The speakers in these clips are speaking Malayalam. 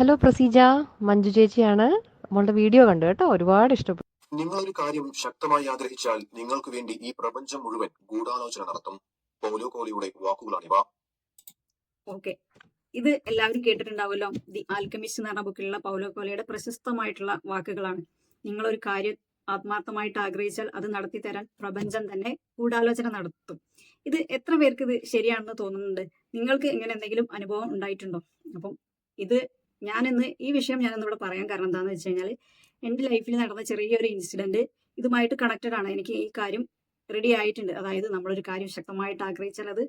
ഹലോ പ്രസീജ. മഞ്ജു ചേച്ചിയാണ്. നമ്മളുടെ വീഡിയോ കണ്ടു കേട്ടോ. ഒരുപാട് ഇഷ്ടപ്പെട്ടു. നിങ്ങൾ ഒരു കാര്യം ശക്തമായി ആഗ്രഹിച്ചാൽ നിങ്ങൾക്ക് വേണ്ടി ഈ പ്രപഞ്ചം മുഴുവൻ ഗൂഢാലോചന നടത്തും. പൗലോ കോലിയുടെ വാക്കുകളാണിവ ഓക്കെ ഇത് എല്ലാവരും കേട്ടിട്ടുണ്ടാവുമല്ലോ. ദി ആൽക്കമിസ്റ്റ് എന്ന് പറഞ്ഞ ബുക്കിലുള്ള പൗലോ കോലയുടെ പ്രശസ്തമായിട്ടുള്ള വാക്കുകളാണ്. നിങ്ങളൊരു കാര്യം ആത്മാർത്ഥമായിട്ട് ആഗ്രഹിച്ചാൽ അത് നടത്തി തരാൻ പ്രപഞ്ചം തന്നെ ഗൂഢാലോചന നടത്തും. ഇത് എത്ര പേർക്ക് ഇത് ശരിയാണെന്ന് തോന്നുന്നുണ്ട്? നിങ്ങൾക്ക് ഇങ്ങനെ എന്തെങ്കിലും അനുഭവം ഉണ്ടായിട്ടുണ്ടോ? അപ്പം ഇത് ഞാനിന്ന് ഈ വിഷയം ഞാൻ ഇന്നിവിടെ പറയാൻ കാരണം എന്താണെന്ന് വെച്ച് കഴിഞ്ഞാൽ എന്റെ ലൈഫിൽ നടന്ന ചെറിയൊരു ഇൻസിഡന്റ് ഇതുമായിട്ട് കണക്റ്റഡ് ആണ്. എനിക്ക് ഈ കാര്യം റെഡി ആയിട്ടുണ്ട്. അതായത് നമ്മളൊരു കാര്യം ശക്തമായിട്ട് ആഗ്രഹിച്ചാൽ അത്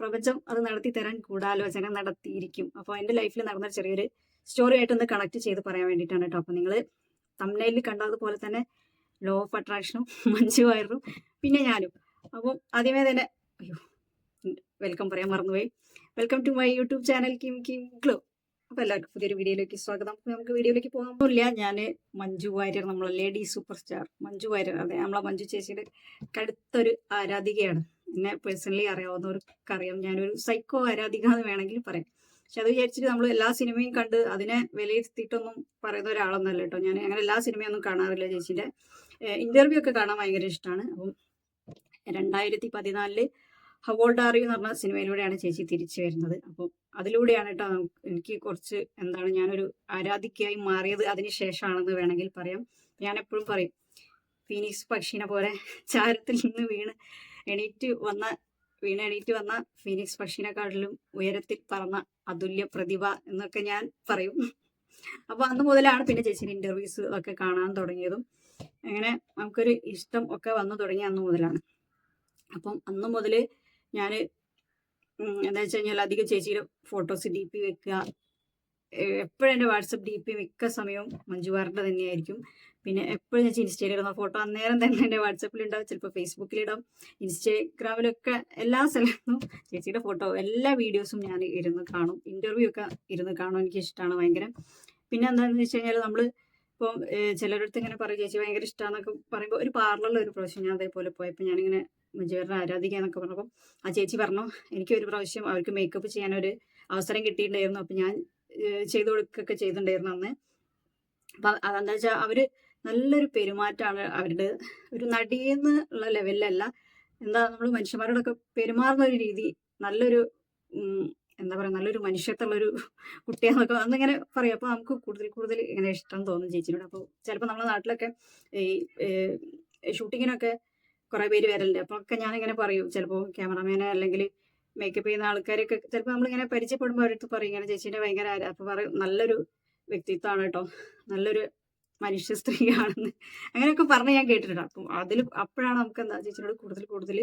പ്രപഞ്ചം അത് നടത്തി തരാൻ ഗൂഢാലോചന നടത്തിയിരിക്കും. അപ്പോൾ എന്റെ ലൈഫിൽ നടന്ന ചെറിയൊരു സ്റ്റോറി ആയിട്ട് ഒന്ന് കണക്ട് ചെയ്ത് പറയാൻ വേണ്ടിയിട്ടാണ് കേട്ടോ. അപ്പോൾ നിങ്ങൾ തമിഴ്നയിൽ കണ്ടതുപോലെ തന്നെ ലോ ഓഫ് അട്രാക്ഷനും മഞ്ജു പിന്നെ ഞാനും. അപ്പം ആദ്യമേ തന്നെ അയ്യോ വെൽക്കം പറയാൻ മറന്നുപോയി. Welcome to my YouTube channel Kim Kim Glow അപ്പോൾ എല്ലാവർക്കും പുതിയൊരു വീഡിയോയിലേക്ക് സ്വാഗതം. അപ്പൊ നമുക്ക് വീഡിയോയിലേക്ക് പോകാൻ ഞാൻ മഞ്ജു വാര്യർ നമ്മളെ lady super star Manju Warrier അതെ നമ്മളെ മഞ്ജു ചേച്ചിയുടെ കടുത്തൊരു ആരാധികയാണ്. എന്നെ പേഴ്സണലി അറിയാവുന്നവർക്ക് അറിയാം. ഞാനൊരു സൈക്കോ ആരാധിക എന്ന് വേണമെങ്കിൽ പറയാം. പക്ഷെ അത് വിചാരിച്ചിട്ട് നമ്മൾ എല്ലാ സിനിമയും കണ്ട് അതിനെ വിലയിരുത്തിയിട്ടൊന്നും പറയുന്ന ഒരാളൊന്നല്ല കേട്ടോ. ഞാൻ അങ്ങനെ എല്ലാ സിനിമയൊന്നും കാണാറില്ല ചേച്ചിന്റെ. ഇന്റർവ്യൂ ഒക്കെ കാണാൻ ഭയങ്കര ഇഷ്ടമാണ് അപ്പം രണ്ടായിരത്തി പതിനാലിൽ ഹവോൾഡാറി എന്ന് പറഞ്ഞ സിനിമയിലൂടെയാണ് ചേച്ചി തിരിച്ചു വരുന്നത്. അപ്പോൾ അതിലൂടെയാണ് കേട്ടോ എനിക്ക് കുറച്ച് എന്താണ് ഞാനൊരു ആരാധികയായി മാറിയത്. അതിന് ശേഷമാണെന്ന് വേണമെങ്കിൽ പറയാം. ഞാൻ എപ്പോഴും പറയും ഫീനിക്സ് പക്ഷീനെ പോലെ ചാരത്തിൽ നിന്ന് വീണ് എണീറ്റ് വന്ന വീണ് എണീറ്റ് വന്ന ഫീനിക്സ് പക്ഷീനെക്കാട്ടിലും ഉയരത്തിൽ പറന്ന അതുല്യ പ്രതിഭ എന്നൊക്കെ ഞാൻ പറയും. അപ്പൊ അന്ന് മുതലാണ് പിന്നെ ചേച്ചിന്റെ ഇന്റർവ്യൂസ് ഒക്കെ കാണാൻ തുടങ്ങിയതും. അങ്ങനെ നമുക്കൊരു ഇഷ്ടം ഒക്കെ വന്നു തുടങ്ങിയ അന്ന് മുതലാണ്. അപ്പം അന്ന് മുതൽ ഞാൻ എന്താ വെച്ച് കഴിഞ്ഞാൽ അധികം ചേച്ചിയുടെ ഫോട്ടോസ് ഡി പി വെക്കുക. എപ്പോഴും എന്റെ വാട്സപ്പ് ഡി പി മിക്ക സമയവും മഞ്ജുവാറിന്റെ തന്നെയായിരിക്കും. പിന്നെ എപ്പോഴും ഞാൻ ഇൻസ്റ്റയിൽ ഇടുന്ന ഫോട്ടോ അന്നേരം തന്നെ എന്റെ വാട്സപ്പിലുണ്ടാവും ചിലപ്പോൾ ഫേസ്ബുക്കിലിടാം ഇൻസ്റ്റാഗ്രാമിലൊക്കെ എല്ലാ സ്ഥലത്തും ചേച്ചിയുടെ ഫോട്ടോ എല്ലാ വീഡിയോസും ഞാൻ ഇരുന്ന് കാണും. ഇന്റർവ്യൂ ഒക്കെ ഇരുന്ന് കാണും. എനിക്ക് ഇഷ്ടമാണ് ഭയങ്കര. പിന്നെ എന്താണെന്ന് വെച്ച് കഴിഞ്ഞാൽ നമ്മൾ ഇപ്പം ചിലരടുത്ത് ഇങ്ങനെ പറയും ചേച്ചി ഭയങ്കര ഇഷ്ടമാണെന്നൊക്കെ പറയുമ്പോൾ ഒരു പാർലറിൽ ഒരു പ്രാവശ്യം ഞാൻ അതേപോലെ പോയപ്പോൾ ഞാനിങ്ങനെ മഞ്ജുവാറിനെ ആരാധിക്കാന്നൊക്കെ പറഞ്ഞപ്പോൾ ആ ചേച്ചി പറഞ്ഞു എനിക്ക് ഒരു പ്രാവശ്യം അവർക്ക് മേക്കപ്പ് ചെയ്യാൻ ഒരു അവസരം കിട്ടിയിട്ടുണ്ടായിരുന്നു. അപ്പം ഞാൻ ചെയ്തു കൊടുക്കൊക്കെ ചെയ്തിട്ടുണ്ടായിരുന്നു അന്ന്. അപ്പം അതെന്താ വെച്ചാൽ അവർ നല്ലൊരു പെരുമാറ്റമാണ് അവരുടെ ഒരു നടിയെന്ന് ഉള്ള ലെവലിലല്ല എന്താ നമ്മൾ മനുഷ്യന്മാരോടൊക്കെ പെരുമാറുന്ന ഒരു രീതി നല്ലൊരു എന്താ പറയുക നല്ലൊരു മനുഷ്യത്തുള്ളൊരു കുട്ടിയാന്നൊക്കെ അന്നിങ്ങനെ പറയാം. അപ്പോൾ നമുക്ക് കൂടുതൽ കൂടുതൽ ഇങ്ങനെ ഇഷ്ടം തോന്നും ചേച്ചിനോട്. അപ്പോൾ ചിലപ്പോ നമ്മുടെ നാട്ടിലൊക്കെ ഈ ഷൂട്ടിങ്ങിനൊക്കെ കുറേ പേര് വരലുണ്ട്. അപ്പോൾ ഒക്കെ ഞാനിങ്ങനെ പറയും. ചിലപ്പോൾ ക്യാമറമാനെ അല്ലെങ്കിൽ മേക്കപ്പ് ചെയ്യുന്ന ആൾക്കാരൊക്കെ ചിലപ്പോൾ നമ്മളിങ്ങനെ പരിചയപ്പെടുമ്പോൾ അവരടുത്ത് പറയും. ഇങ്ങനെ ചേച്ചീന്റെ ഭയങ്കര അപ്പോൾ പറയും നല്ലൊരു വ്യക്തിത്വമാണ് കേട്ടോ. നല്ലൊരു മനുഷ്യ സ്ത്രീയാണെന്ന്. അങ്ങനെയൊക്കെ പറഞ്ഞ് ഞാൻ കേട്ടിട്ടുണ്ട്. അപ്പം അതിൽ അപ്പോഴാണ് നമുക്ക് എന്താ ചേച്ചിനോട് കൂടുതൽ കൂടുതൽ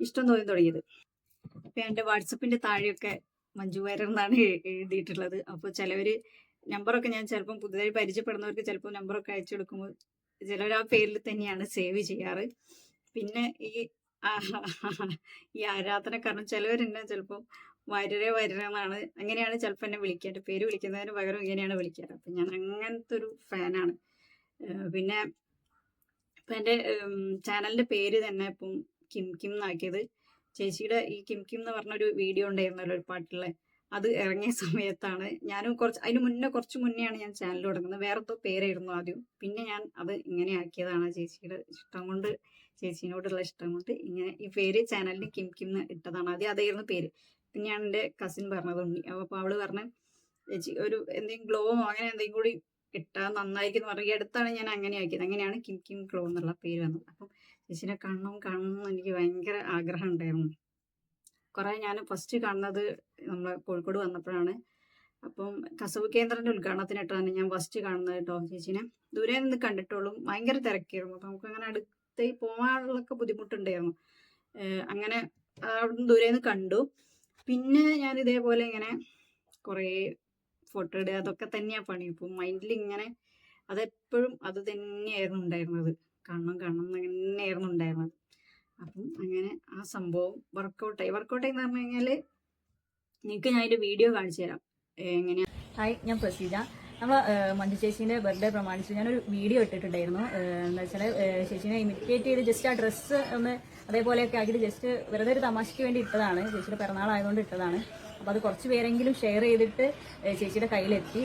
ഇഷ്ടം തോന്നി തുടങ്ങിയത്. ഇപ്പം എന്റെ വാട്സപ്പിന്റെ താഴെയൊക്കെ മഞ്ജു വാര്യർ എന്നാണ് എഴുതിയിട്ടുള്ളത്. അപ്പോൾ ചിലവർ നമ്പറൊക്കെ ഞാൻ ചിലപ്പം പുതുതായി പരിചയപ്പെടുന്നവർക്ക് ചിലപ്പോൾ നമ്പറൊക്കെ അയച്ചു കൊടുക്കുമ്പോൾ ചിലർ ആ പേരിൽ തന്നെയാണ് സേവ് ചെയ്യാറ്. പിന്നെ ഈ ഈ ആരാധനക്കാരണം ചിലവരെന്നെ ചിലപ്പോൾ വരരെ വരരെന്നാണ്. അങ്ങനെയാണ് ചിലപ്പോൾ എന്നെ വിളിക്കാറ്. പേര് വിളിക്കുന്നതിന് പകരം ഇങ്ങനെയാണ് വിളിക്കാറ്. അപ്പം ഞാൻ അങ്ങനത്തെ ഒരു ഫാനാണ്. പിന്നെ ഇപ്പം എന്റെ ചാനലിന്റെ പേര് തന്നെ ഇപ്പം കിം കിം എന്നാക്കിയത്. ചേച്ചിയുടെ ഈ കിം കിം എന്ന് പറഞ്ഞൊരു വീഡിയോ ഉണ്ടായിരുന്നല്ലോ ഒരു പാട്ടിലെ. അത് ഇറങ്ങിയ സമയത്താണ്. ഞാനും കുറച്ച് അതിന് മുന്നേ കുറച്ച് മുന്നെയാണ് ഞാൻ ചാനൽ തുടങ്ങുന്നത്. വേറെ എന്തോ പേരായിരുന്നു ആദ്യം. പിന്നെ ഞാൻ അത് ഇങ്ങനെ ആക്കിയതാണ്. ചേച്ചിയുടെ ഇഷ്ടം കൊണ്ട് ചേച്ചീനോടുള്ള ഇഷ്ടം കൊണ്ട് ഇങ്ങനെ ഈ പേര് ചാനലിന് കിം കിം എന്ന് ഇട്ടതാണ്. ആദ്യം അതായിരുന്നു പേര്. ഞാൻ എന്റെ കസിൻ പറഞ്ഞത് ഉണ്ണി. അപ്പോൾ അവൾ പറഞ്ഞ ചേച്ചി ഒരു എന്തെങ്കിലും ഗ്ലോമോ അങ്ങനെ എന്തെങ്കിലും കൂടി ഇട്ടാൽ നന്നായിരിക്കും പറഞ്ഞു ഈ അടുത്താണ് ഞാൻ അങ്ങനെ ആക്കിയത്. അങ്ങനെയാണ് കിം കിം ഗ്ലോ എന്നുള്ള പേര് വന്നത്. അപ്പം ചേച്ചീനെ കാണണം കാണണം എനിക്ക് ഭയങ്കര ആഗ്രഹം ഉണ്ടായിരുന്നു. കുറേ ഞാൻ ഫസ്റ്റ് കാണുന്നത് നമ്മൾ കോഴിക്കോട് വന്നപ്പോഴാണ്. അപ്പം കസവ് കേന്ദ്രന്റെ ഉദ്ഘാടനത്തിനിട്ടാണ് ഞാൻ ഫസ്റ്റ് കാണുന്നത് കേട്ടോ ചേച്ചീനെ. ദൂരെ നിന്ന് കണ്ടിട്ടുള്ളൂ. ഭയങ്കര തിരക്കായിരുന്നു. അപ്പം നമുക്ക് അങ്ങനെ അടുത്ത് പോകാനുള്ളൊക്കെ ബുദ്ധിമുട്ടുണ്ടായിരുന്നു. അങ്ങനെ അവിടുന്ന് ദൂരെ നിന്ന് കണ്ടു. പിന്നെ ഞാൻ ഇതേപോലെ ഇങ്ങനെ കുറേ ഫോട്ടോ ഇടുക അതൊക്കെ തന്നെയാണ് പണി. ഇപ്പം മൈൻഡിൽ ഇങ്ങനെ അതെപ്പോഴും അത് തന്നെയായിരുന്നു ഉണ്ടായിരുന്നത്. കാണണം കാണണം തന്നെയായിരുന്നു ഉണ്ടായിരുന്നത്. അപ്പം അങ്ങനെ ആ സംഭവം വർക്കൗട്ടായി വർക്കൗട്ടായി എന്ന് പറഞ്ഞു കഴിഞ്ഞാൽ നിങ്ങൾക്ക് ഞാൻ അതിന്റെ വീഡിയോ കാണിച്ചു തരാം. എങ്ങനെയാണ് ഹായ് ഞാൻ പ്രസീജ നമ്മൾ മഞ്ജു ചേച്ചീന്റെ ബർത്ത്ഡേ പ്രമാണിച്ച് ഞാനൊരു വീഡിയോ ഇട്ടിട്ടുണ്ടായിരുന്നു. എന്താ വെച്ചാൽ ചേച്ചീനെ ഇമിറ്റേറ്റ് ചെയ്ത് ജസ്റ്റ് ആ ഡ്രസ്സ് ഒന്ന് അതേപോലെയൊക്കെ ആക്കിയിട്ട് ജസ്റ്റ് വെറുതെ ഒരു തമാശയ്ക്ക് വേണ്ടി ഇട്ടതാണ്. ചേച്ചിയുടെ പിറന്നാളായതുകൊണ്ട് ഇട്ടതാണ്. അപ്പോൾ അത് കുറച്ച് പേരെങ്കിലും ഷെയർ ചെയ്തിട്ട് ചേച്ചിയുടെ കയ്യിലെത്തി.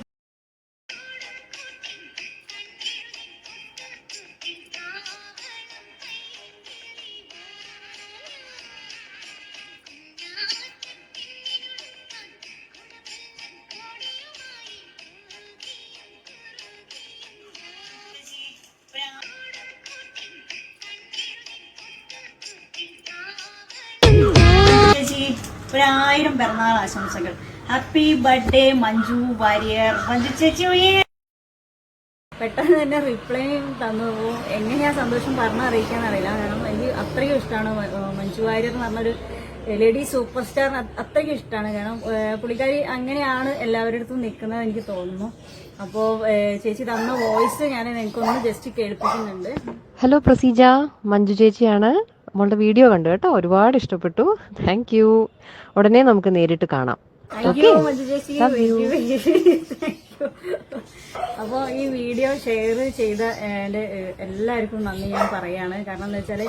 ആയിരം പിറന്നാൾ ആശംസകൾ. Happy birthday Manju Warrier. Manju ചേച്ചി ഉയ്യേ. പെട്ടെന്ന് തന്നെ റിപ്ലൈ തന്നു. പോകും എങ്ങനെയാ സന്തോഷം പറഞ്ഞറിയിക്കാൻ അറിയില്ല. കാരണം എനിക്ക് അത്രയും ഇഷ്ടമാണ് മഞ്ജു വാര്യർ എന്ന് പറഞ്ഞൊരു ലേഡി സൂപ്പർ സ്റ്റാർ അത്രയ്ക്കും ഇഷ്ടമാണ് കാരണം പുള്ളിക്കാരി അങ്ങനെയാണ് എല്ലാവരുടെ അടുത്തും നിൽക്കുന്നത് എനിക്ക് തോന്നുന്നു. അപ്പോൾ ചേച്ചി തന്ന വോയിസ് ഞാൻ എനിക്കൊന്ന് ജസ്റ്റ് കേൾപ്പിക്കുന്നുണ്ട്. ഹലോ പ്രസീജ. മഞ്ജു ചേച്ചിയാണ്. നമ്മളുടെ വീഡിയോ കണ്ടു കേട്ടോ. ഒരുപാട് ഇഷ്ടപ്പെട്ടു. താങ്ക് യു ഉടനെ നമുക്ക് നേരിട്ട് കാണാം. അപ്പൊ അപ്പോൾ ഈ വീഡിയോ ഷെയർ ചെയ്ത എന്റെ എല്ലാവർക്കും നന്ദി ഞാൻ പറയാണ്. കാരണം എന്താ വെച്ചാൽ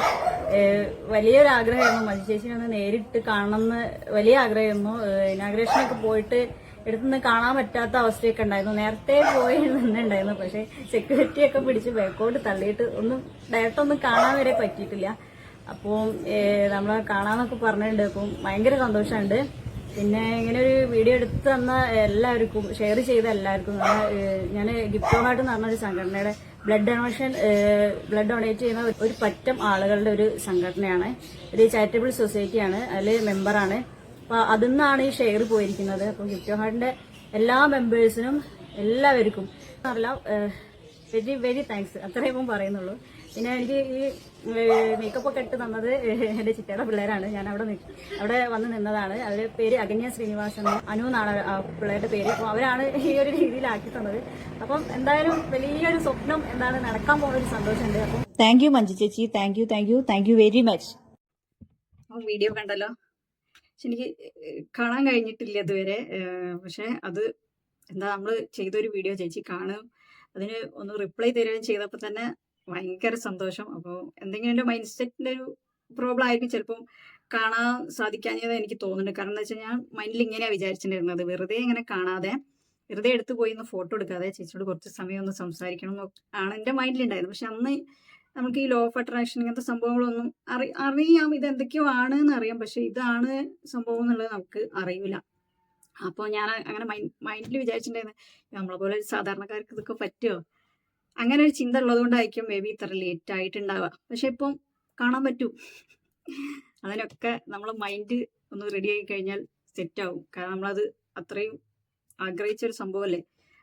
വലിയൊരു ആഗ്രഹമായിരുന്നു മജു ചേച്ചിനെ ഒന്ന് നേരിട്ട് കാണണമെന്ന് വലിയ ആഗ്രഹമായിരുന്നു. ഇനാഗ്രേഷനൊക്കെ പോയിട്ട് എടുത്തുനിന്ന് കാണാൻ പറ്റാത്ത അവസ്ഥയൊക്കെ ഉണ്ടായിരുന്നു. നേരത്തെ പോയി നിന്നുണ്ടായിരുന്നു പക്ഷെ സെക്യൂരിറ്റി ഒക്കെ പിടിച്ച് ബാക്കോട്ട് തള്ളിയിട്ട് ഒന്നും ഡയറക്റ്റ് ഒന്നും കാണാൻ വരെ പറ്റിയിട്ടില്ല. അപ്പോൾ നമ്മൾ കാണാന്നൊക്കെ പറഞ്ഞിട്ടുണ്ട്. അപ്പം ഭയങ്കര സന്തോഷമുണ്ട് പിന്നെ ഇങ്ങനെ ഒരു വീഡിയോ എടുത്ത് തന്ന എല്ലാവർക്കും ഷെയർ ചെയ്ത എല്ലാവർക്കും ഞാൻ ഗിഫ്റ്റ് ഹോട്ട് എന്ന് പറഞ്ഞൊരു സംഘടനയുടെ ബ്ലഡ് ഡൊണേഷൻ ബ്ലഡ് ഡൊണേറ്റ് ചെയ്യുന്ന ഒരു പറ്റം ആളുകളുടെ ഒരു സംഘടനയാണ്. ഒരു ചാരിറ്റബിൾ സൊസൈറ്റിയാണ്. അതിൽ മെമ്പറാണ്. അപ്പോൾ അതിൽ നിന്നാണ് ഈ ഷെയർ പോയിരിക്കുന്നത്. അപ്പോൾ ഗിഫ്റ്റ് ഹാർട്ടിന്റെ എല്ലാ മെമ്പേഴ്സിനും എല്ലാവർക്കും അറിയില്ല വെരി വെരി താങ്ക്സ്. അത്രയും പറയുന്നുള്ളൂ. പിന്നെ എനിക്ക് ഈ മേക്കപ്പ് ഒക്കെ ഇട്ട് തന്നത് എന്റെ ചിറ്റയുടെ പിള്ളേരാണ്. ഞാൻ അവിടെ അവിടെ വന്ന് നിന്നതാണ്. അവരുടെ പേര് അഗന്യ ശ്രീനിവാസൻ അനു എന്നാണ് ആ പിള്ളേരുടെ പേര്. അപ്പോൾ അവരാണ് ഈ ഒരു രീതിയിലാക്കി തന്നത് അപ്പം എന്തായാലും വലിയൊരു സ്വപ്നം എന്താണ് നടക്കാൻ പോകുന്ന ഒരു സന്തോഷമുണ്ട്. അപ്പം താങ്ക് യു മഞ്ജു ചേച്ചി. Thank you thank you thank you very much video കണ്ടല്ലോ. പക്ഷെ എനിക്ക് കാണാൻ കഴിഞ്ഞിട്ടില്ല ഇതുവരെ. പക്ഷെ അത് എന്താ നമ്മൾ ചെയ്തൊരു വീഡിയോ ചേച്ചി കാണും. അതിന് ഒന്ന് റിപ്ലൈ തരുകയും ചെയ്തപ്പോൾ തന്നെ ഭയങ്കര സന്തോഷം. അപ്പോൾ എന്തെങ്കിലും എന്റെ മൈൻഡ് സെറ്റിന്റെ ഒരു പ്രോബ്ലം ആയിരിക്കും ചിലപ്പം കാണാൻ സാധിക്കാഞ്ഞത് എനിക്ക് തോന്നുന്നുണ്ട്. കാരണം എന്താ വെച്ചാൽ ഞാൻ മൈൻഡിൽ ഇങ്ങനെയാണ് വിചാരിച്ചിട്ടുണ്ടായിരുന്നത് വെറുതെ ഇങ്ങനെ കാണാതെ വെറുതെ എടുത്തു പോയി ഒന്ന് ഫോട്ടോ എടുക്കാതെ ചേച്ചിയോട് കുറച്ച് സമയം ഒന്ന് സംസാരിക്കണം ആണ് എന്റെ മൈൻഡിലുണ്ടായിരുന്നത് പക്ഷെ അന്ന് നമുക്ക് ഈ ലോ ഓഫ് അട്രാക്ഷൻ ഇങ്ങനത്തെ സംഭവങ്ങളൊന്നും അറി അറിയാം. ഇത് എന്തൊക്കെയോ ആണ് എന്ന് അറിയാം. പക്ഷെ ഇതാണ് സംഭവം എന്നുള്ളത് നമുക്ക് അറിയില്ല അപ്പോൾ ഞാൻ അങ്ങനെ മൈൻഡ് മൈൻഡിൽ വിചാരിച്ചിട്ടുണ്ടായിരുന്നു. നമ്മളെ പോലെ സാധാരണക്കാർക്ക് ഇതൊക്കെ പറ്റുമോ അങ്ങനെ ഒരു ചിന്ത ഉള്ളതുകൊണ്ടായിരിക്കും മേ ബി ഇത്ര ലേറ്റ് ആയിട്ടുണ്ടാവുക. പക്ഷെ ഇപ്പം കാണാൻ പറ്റൂ. അതിനൊക്കെ നമ്മളെ മൈൻഡ് ഒന്ന് റെഡി ആയി കഴിഞ്ഞാൽ സെറ്റ് ആവും. കാരണം നമ്മളത് അത്രയും ആഗ്രഹിച്ച ഒരു സംഭവമല്ലേ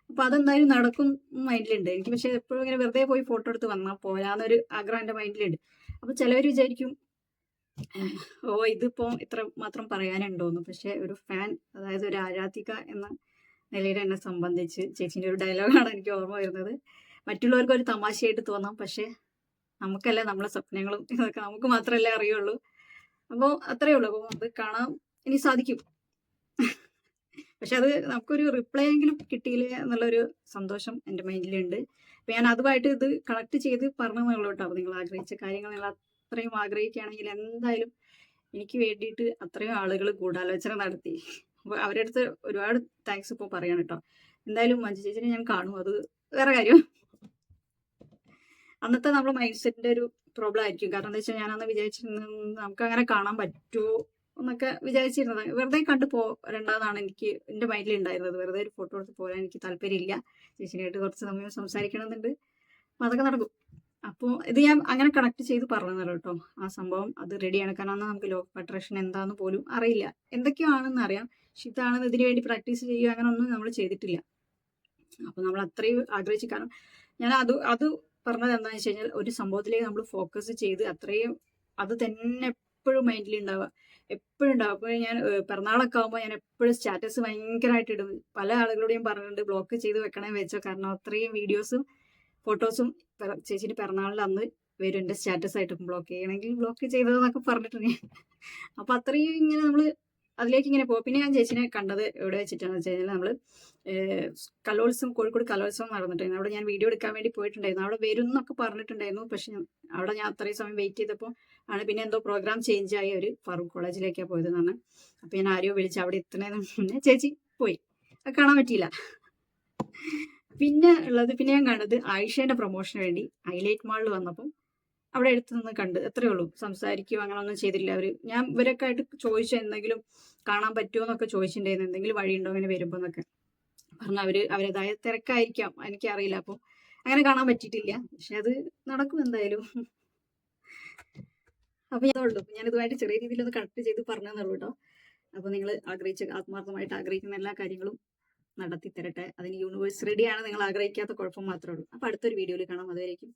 അപ്പൊ അതെന്തായാലും നടക്കും മൈൻഡിലുണ്ട് എനിക്ക് പക്ഷെ എപ്പോഴും ഇങ്ങനെ വെറുതെ പോയി ഫോട്ടോ എടുത്ത് വന്നാൽ പോരാന്നൊരു ആഗ്രഹം എന്റെ മൈൻഡിലുണ്ട് അപ്പൊ ചിലവർ വിചാരിക്കും ഓ ഇതിപ്പോ ഇത്ര മാത്രം പറയാനുണ്ടോന്ന് പക്ഷെ ഒരു ഫാൻ അതായത് ഒരു ആരാധിക എന്ന നിലയിൽ എന്നെ സംബന്ധിച്ച് ചേച്ചിന്റെ ഒരു ഡയലോഗാണ് എനിക്ക് ഓർമ്മ വരുന്നത്. മറ്റുള്ളവർക്ക് ഒരു തമാശയായിട്ട് തോന്നാം. പക്ഷെ നമുക്കല്ലേ നമ്മളെ സ്വപ്നങ്ങളും ഇതൊക്കെ നമുക്ക് മാത്രമല്ലേ അറിയുള്ളൂ. അപ്പോൾ അത്രയേ ഉള്ളൂ. അപ്പോൾ അത് കാണാൻ ഇനി സാധിക്കും. പക്ഷെ അത് നമുക്കൊരു റിപ്ലൈ എങ്കിലും കിട്ടിയില്ലേ എന്നുള്ളൊരു സന്തോഷം എന്റെ മൈൻഡിലുണ്ട്. അപ്പൊ ഞാൻ അതുമായിട്ട് ഇത് കണക്ട് ചെയ്ത് പറഞ്ഞെന്നുള്ളൂ കേട്ടോ. അപ്പോൾ നിങ്ങൾ ആഗ്രഹിച്ച കാര്യങ്ങൾ നിങ്ങൾ അത്രയും ആഗ്രഹിക്കുകയാണെങ്കിൽ എന്തായാലും എനിക്ക് വേണ്ടിയിട്ട് അത്രയും ആളുകൾ ഗൂഢാലോചന നടത്തി. അപ്പോൾ അവരുടെ അടുത്ത് ഒരുപാട് താങ്ക്സ് ഇപ്പോൾ പറയാണ് കേട്ടോ. എന്തായാലും മഞ്ജു ചേച്ചിനെ ഞാൻ കാണും. അത് വേറെ കാര്യം. അന്നത്തെ നമ്മൾ മൈൻഡ് സെറ്റിന്റെ ഒരു പ്രോബ്ലം ആയിരിക്കും. കാരണം എന്താ വെച്ചാൽ ഞാനന്ന് വിചാരിച്ചിരുന്ന നമുക്ക് അങ്ങനെ കാണാൻ പറ്റുമോ എന്നൊക്കെ വിചാരിച്ചിരുന്നത്. വെറുതെ കണ്ടു പോരണ്ടെന്നാണ് എനിക്ക് എന്റെ മൈൻഡിൽ ഉണ്ടായിരുന്നത് വെറുതെ ഒരു ഫോട്ടോ എടുത്ത് പോരാൻ എനിക്ക് താല്പര്യമില്ല. ചേച്ചിനായിട്ട് കുറച്ച് സമയം സംസാരിക്കണമെന്നുണ്ട് അപ്പം അതൊക്കെ നടക്കും. അപ്പോൾ ഇത് ഞാൻ അങ്ങനെ കണക്ട് ചെയ്ത് പറഞ്ഞതല്ലോ കേട്ടോ ആ സംഭവം അത് റെഡിയാണ് കാരണം നമുക്ക് ലോ അട്രാക്ഷൻ എന്താന്ന് പോലും അറിയില്ല. എന്തൊക്കെയോ ആണെന്ന് അറിയാം. പക്ഷെ ഇതാണെന്ന് ഇതിനു വേണ്ടി പ്രാക്ടീസ് ചെയ്യുക. അങ്ങനെ ഒന്നും നമ്മൾ ചെയ്തിട്ടില്ല. അപ്പോൾ നമ്മൾ അത്രയും ആഗ്രഹിച്ചു. കാരണം ഞാൻ അത് അത് പറഞ്ഞത് എന്താണെന്ന് വെച്ച് കഴിഞ്ഞാൽ ഒരു സംഭവത്തിലേക്ക് നമ്മൾ ഫോക്കസ് ചെയ്ത് അത്രയും അത് തന്നെ എപ്പോഴും മൈൻഡിൽ ഉണ്ടാവുക എപ്പോഴും ഉണ്ടാവും അപ്പോൾ ഞാൻ പിറന്നാളൊക്കെ ആകുമ്പോൾ ഞാൻ എപ്പോഴും സ്റ്റാറ്റസ് ഭയങ്കരമായിട്ട് ഇടും. പല ആളുകളോടും പറഞ്ഞിട്ടുണ്ട് ബ്ലോക്ക് ചെയ്ത് വെക്കണേ വെച്ചോ. കാരണം അത്രയും വീഡിയോസും ഫോട്ടോസും ചേച്ചിന്റെ പിറന്നാളിൽ അന്ന് വരും. എന്റെ സ്റ്റാറ്റസ് ആയിട്ട് ബ്ലോക്ക് ചെയ്യണമെങ്കിൽ ബ്ലോക്ക് ചെയ്തതെന്നൊക്കെ പറഞ്ഞിട്ടുണ്ട് അപ്പൊ അത്രയും ഇങ്ങനെ നമ്മൾ അതിലേക്ക് ഇങ്ങനെ പോകും. പിന്നെ ഞാൻ ചേച്ചിനെ കണ്ടത് എവിടെ വെച്ചിട്ടാണെന്ന് വെച്ച് കഴിഞ്ഞാൽ നമ്മൾ കലോത്സവം കോഴിക്കോട് കലോത്സവം നടന്നിട്ടുണ്ടായിരുന്നു. അവിടെ ഞാൻ വീഡിയോ എടുക്കാൻ വേണ്ടി പോയിട്ടുണ്ടായിരുന്നു. അവിടെ വരും എന്നൊക്കെ പറഞ്ഞിട്ടുണ്ടായിരുന്നു. പക്ഷെ അവിടെ ഞാൻ അത്രയും സമയം വെയിറ്റ് ചെയ്തപ്പോൾ ആണ് പിന്നെ എന്തോ പ്രോഗ്രാം ചേഞ്ച് ആയി ഒരു ഫറൂഖ് കോളേജിലേക്കാണ് പോയത് എന്നാണ് അപ്പൊ ഞാൻ ആരെയോ വിളിച്ച് അവിടെ എത്തുന്നതിന് മുന്നേ ചേച്ചി പോയി. അത് കാണാൻ പറ്റിയില്ല. പിന്നെ ഉള്ളത് പിന്നെ ഞാൻ കണ്ടത് ആയിഷേന്റെ പ്രൊമോഷന് വേണ്ടി ഹൈലൈറ്റ് മാളിൽ വന്നപ്പം അവിടെ അടുത്ത് നിന്ന് കണ്ട്. അത്രേ ഉള്ളൂ. സംസാരിക്കുകയോ അങ്ങനെ ഒന്നും ചെയ്തില്ല. അവർ ഞാൻ ഇവരൊക്കെ ആയിട്ട് ചോദിച്ച എന്തെങ്കിലും കാണാൻ പറ്റുമോ എന്നൊക്കെ ചോദിച്ചിട്ടുണ്ടായിരുന്നു. എന്തെങ്കിലും വഴിയുണ്ടോ അങ്ങനെ വരുമ്പോ എന്നൊക്കെ. പറഞ്ഞു അവർ അവരതായ തിരക്കായിരിക്കാം. എനിക്കറിയില്ല. അപ്പോൾ അങ്ങനെ കാണാൻ പറ്റിയിട്ടില്ല. പക്ഷെ അത് നടക്കും എന്തായാലും. അപ്പൊ ഞാൻ ഉള്ളൂ ഞാൻ ഇതുമായിട്ട് ചെറിയ രീതിയിൽ ഒന്ന് കണക്ട് ചെയ്ത് പറഞ്ഞെന്നുള്ളൂ കേട്ടോ. അപ്പൊ നിങ്ങൾ ആഗ്രഹിച്ച ആത്മാർത്ഥമായിട്ട് ആഗ്രഹിക്കുന്ന എല്ലാ കാര്യങ്ങളും നടത്തി തരട്ടെ അതിന് യൂണിവേഴ്സ് റെഡിയാണ് നിങ്ങൾ ആഗ്രഹിക്കാത്ത കുഴപ്പം മാത്രമേ ഉള്ളൂ. അപ്പൊ അടുത്തൊരു വീഡിയോയിൽ കാണാം. അതുവരേക്കും